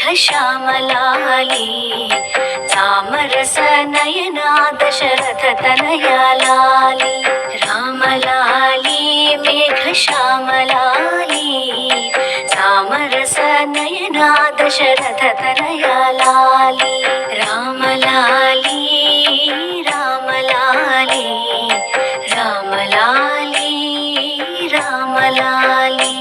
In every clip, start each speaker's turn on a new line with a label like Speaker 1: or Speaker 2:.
Speaker 1: श्यामलाली चामरस नयना दशरथ तनया रामलाली मेघ श्यामलाली चामरस नयना दशरथ तनया रामलाली रामलाली रामलाली रामलाली।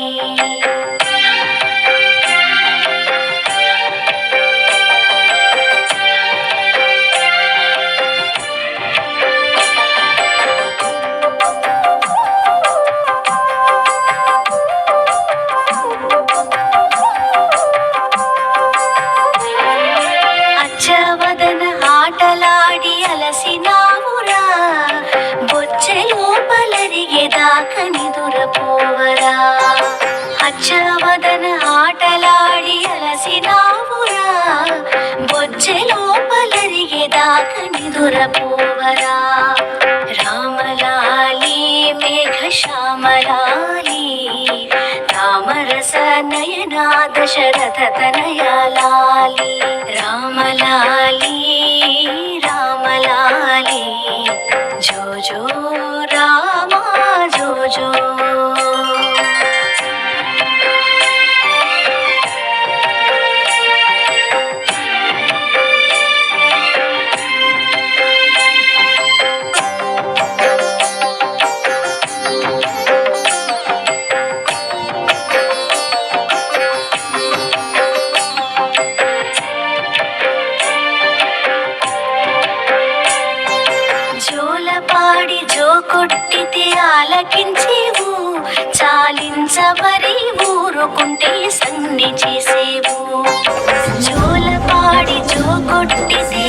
Speaker 1: లోపలరిగేదాక నిదురపోవరా అచ్చవదన ఆటలాడి అలసినావురా? బొచ్చె లోపలరిగేదాక నిదురపోవరా రామలాలి మేఘ శ్యామలాలి రామరస నయనా దశరథ తనయాలి రామలాలి రామలాలి పాడి జో కొట్టితే ఆలకించేవు చాలించబరి ఊరుకుంటే సన్ని చేసేవు. జోలపాడి జో కొట్టితే